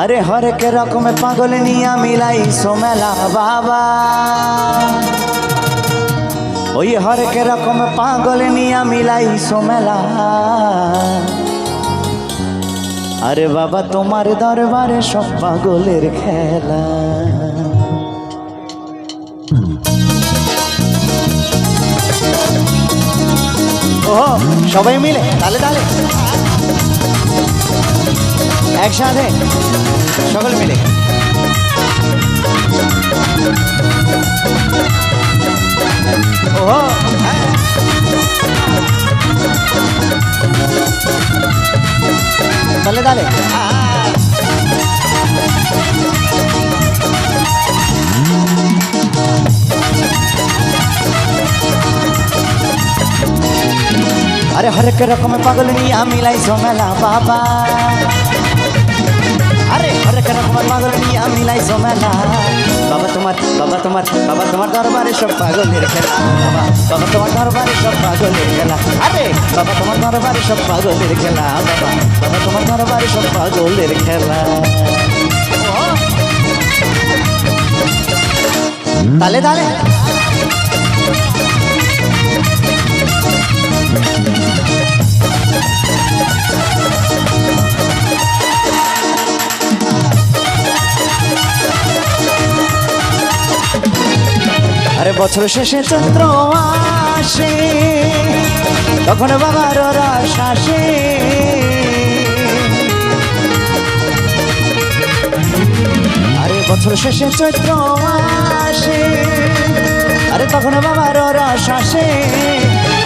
আরে হরেক রকমের পাগল নিয়া মিলাই সোমেলা বাবা। ওই হরেক রকম পাগল নিয়া মিলাই সোমেলা। আরে বাবা, তোমার দরবারে সব পাগলের খেলা। ও সবাই মিলে, তালে তালে। একসাথে সকলে মিলে। ও হ্যাঁ। তালে তালে। আরে হরেক রকমের পাগল নিয়ে আমি লাইছো মেলা বাবা। আরে হরেক রকমের পাগল নিয়ে বাবা তোমার বাবা তোমার বাবা তোমার দরবারে সব পাগলের খেলা। বাবা বাবা তোমার দরবারে সব পাগলের খেলা। বাবা তোমার দরবারে সব পাগলের খেলা। বাবা বাবা তোমার দরবারে সব পাগলের খেলা। তালে তালে। বছর শেষে চন্দ্র আসে, তখন বাবার আসে। আরে বছর শেষে চৈত্র আসে, আরে তখন বাবার আসে।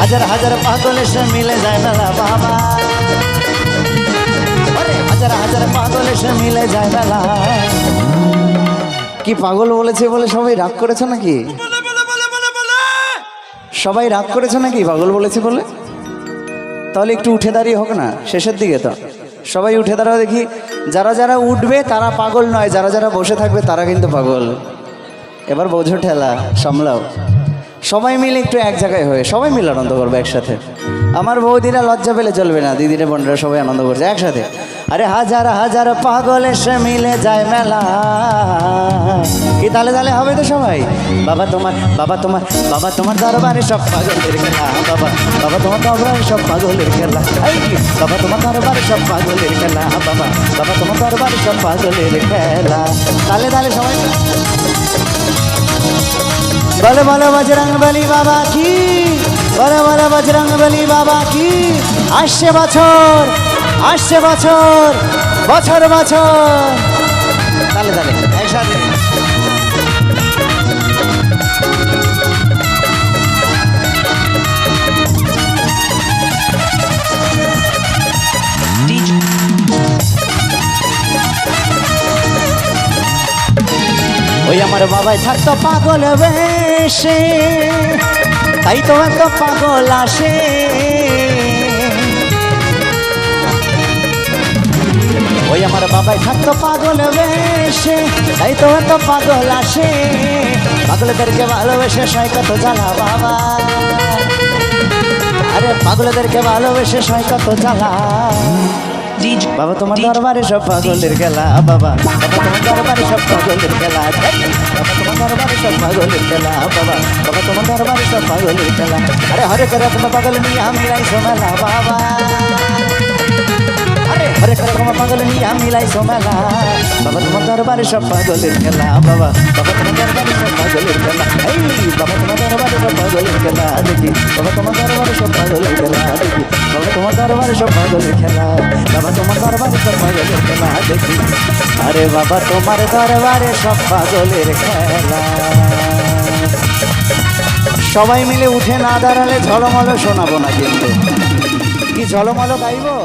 হাজার হাজার পাগল এসে মিলে যায় মেলা বাবা। হাজার হাজার পাগল এসে মিলে যায় মেলা। কি পাগল বলেছে বলে সবাই রাগ করেছে নাকি? সবাই রাগ করেছে নাকি? পাগল বলেছি বলে? তাহলে একটু উঠে দাঁড়িয়ে হোক না, শেষের দিকে তো। সবাই উঠে দাঁড়াও দেখি, যারা যারা উঠবে তারা পাগল নয়, যারা যারা বসে থাকবে তারা কিন্তু পাগল। এবার বোঝো ঠেলা, সামলাও। সবাই মিলে একটু এক জায়গায় হয়ে, সবাই মিলে আনন্দ করবে একসাথে। আমার বৌদিরা লজ্জা পেলে চলবে না, দিদিরা বোনরা সবাই আনন্দ করছে একসাথে। আরে হাজার হাজার পাগল এসে মিলে যায় মেলা। কি তালে তালে হবে তো সবাই? বাবা তোমার বাবা তোমার বাবা তোমার দরবারে সব পাগলের খেলা। বাবা বাবা তোমার দরবারে সব পাগলের খেলা। বাবা তোমার দরবারে সব পাগলের খেলা। বাবা বাবা তোমার দরবারে সব পাগলের খেলা। তালে তালে সবাই। বলো বলো, বজরং বলি বাবা কি? বলো বলো, বজরং বলি বাবা কি? আসছে বছর আসছে বছর বছর বছর। তালে তালে, একসাথে। আমার বাবাই থাকতো পাগল বেশে, তাই তো এত পাগল আসে। ওই আমার বাবাই থাকতো পাগল বেশে, তাই তো এত পাগল আসে। পাগলদেরকে ভালোবেসে সয় কত জ্বালা বাবা। আরে পাগলদেরকে ভালোবেসে সয় কত জ্বালা। বাবা তোমার দরবারে সব পাগলের খেলা বাবা। বাবা তোমার দরবারে সব পাগলের খেলা বাবা তোমার দরবারে সব পাগলের খেলা বাবা। বাবা তোমার দরবারে সব পাগলের খেলা। আরে হরে করে তোমার পাগল নিয়ে আমি রাইছো মেলা বাবা। আরে হরে করে তোমার পাগল নিয়ে আমি রাইছো মেলা বাবা তোমার দরবারে সব পাগলের খেলা বাবা। বাবা তোমার দরবারে সব পাগলের খেলা এই বাবা তোমার দরবারে সব পাগলের খেলা দেখি। বাবা তোমার দরবারে সব পাগলের খেলা। দরবারে সব খেলা। বাবা তোমার দরবারে সব খেলা, দেখি। আরে বাবা তোমার দরবারে সব পাগলের খেলা। সবাই মিলে উঠে না দাঁড়ালে ঝলমলো শোনাবো না কিন্তু। কি ঝলমলো গাইবো?